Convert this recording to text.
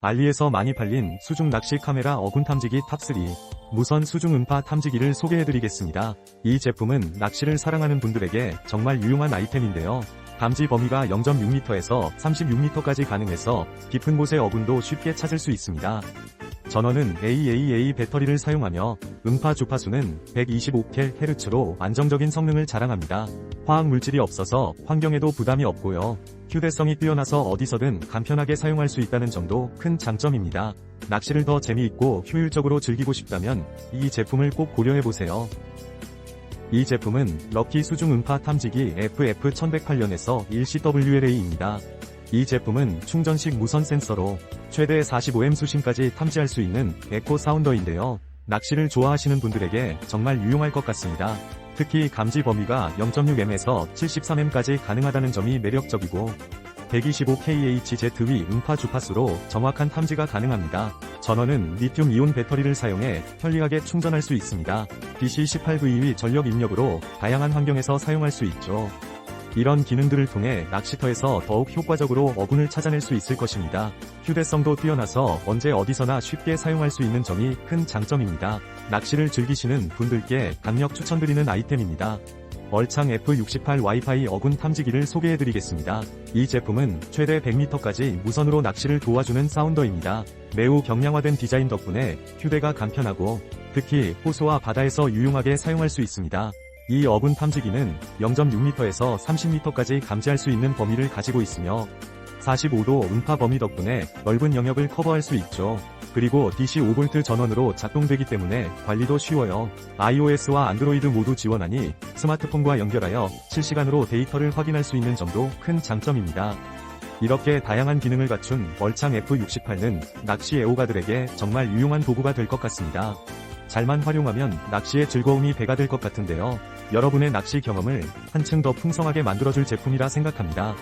알리에서 많이 팔린 수중 낚시 카메라 어군 탐지기 탑3 무선 수중 음파 탐지기를 소개해드리겠습니다. 이 제품은 낚시를 사랑하는 분들에게 정말 유용한 아이템인데요. 감지 범위가 0.6m에서 36m까지 가능해서 깊은 곳의 어군도 쉽게 찾을 수 있습니다. 전원은 AAA 배터리를 사용하며 음파 주파수는 125kHz로 안정적인 성능을 자랑합니다. 화학 물질이 없어서 환경에도 부담이 없고요. 휴대성이 뛰어나서 어디서든 간편하게 사용할 수 있다는 점도 큰 장점입니다. 낚시를 더 재미있고 효율적으로 즐기고 싶다면 이 제품을 꼭 고려해보세요. 이 제품은 럭키 수중 음파 탐지기 FF1108년에서 1CWLA입니다. 이 제품은 충전식 무선 센서로 최대 45M 수심까지 탐지할 수 있는 에코 사운더인데요. 낚시를 좋아하시는 분들에게 정말 유용할 것 같습니다. 특히 감지 범위가 0.6M에서 73M까지 가능하다는 점이 매력적이고 125kHz 위 음파 주파수로 정확한 탐지가 가능합니다. 전원은 리튬 이온 배터리를 사용해 편리하게 충전할 수 있습니다. DC18V 전력 입력으로 다양한 환경에서 사용할 수 있죠. 이런 기능들을 통해 낚시터에서 더욱 효과적으로 어군을 찾아낼 수 있을 것입니다. 휴대성도 뛰어나서 언제 어디서나 쉽게 사용할 수 있는 점이 큰 장점입니다. 낚시를 즐기시는 분들께 강력 추천드리는 아이템입니다. 얼창 F68 와이파이 어군 탐지기를 소개해드리겠습니다. 이 제품은 최대 100m까지 무선으로 낚시를 도와주는 사운더입니다. 매우 경량화된 디자인 덕분에 휴대가 간편하고 특히 호수와 바다에서 유용하게 사용할 수 있습니다. 이 어군 탐지기는 0.6m에서 30m까지 감지할 수 있는 범위를 가지고 있으며 45도 음파 범위 덕분에 넓은 영역을 커버할 수 있죠. 그리고 DC 5V 전원으로 작동되기 때문에 관리도 쉬워요. iOS와 안드로이드 모두 지원하니 스마트폰과 연결하여 실시간으로 데이터를 확인할 수 있는 점도 큰 장점입니다. 이렇게 다양한 기능을 갖춘 얼창 F68는 낚시 애호가들에게 정말 유용한 도구가 될 것 같습니다. 잘만 활용하면 낚시의 즐거움이 배가 될 것 같은데요. 여러분의 낚시 경험을 한층 더 풍성하게 만들어줄 제품이라 생각합니다.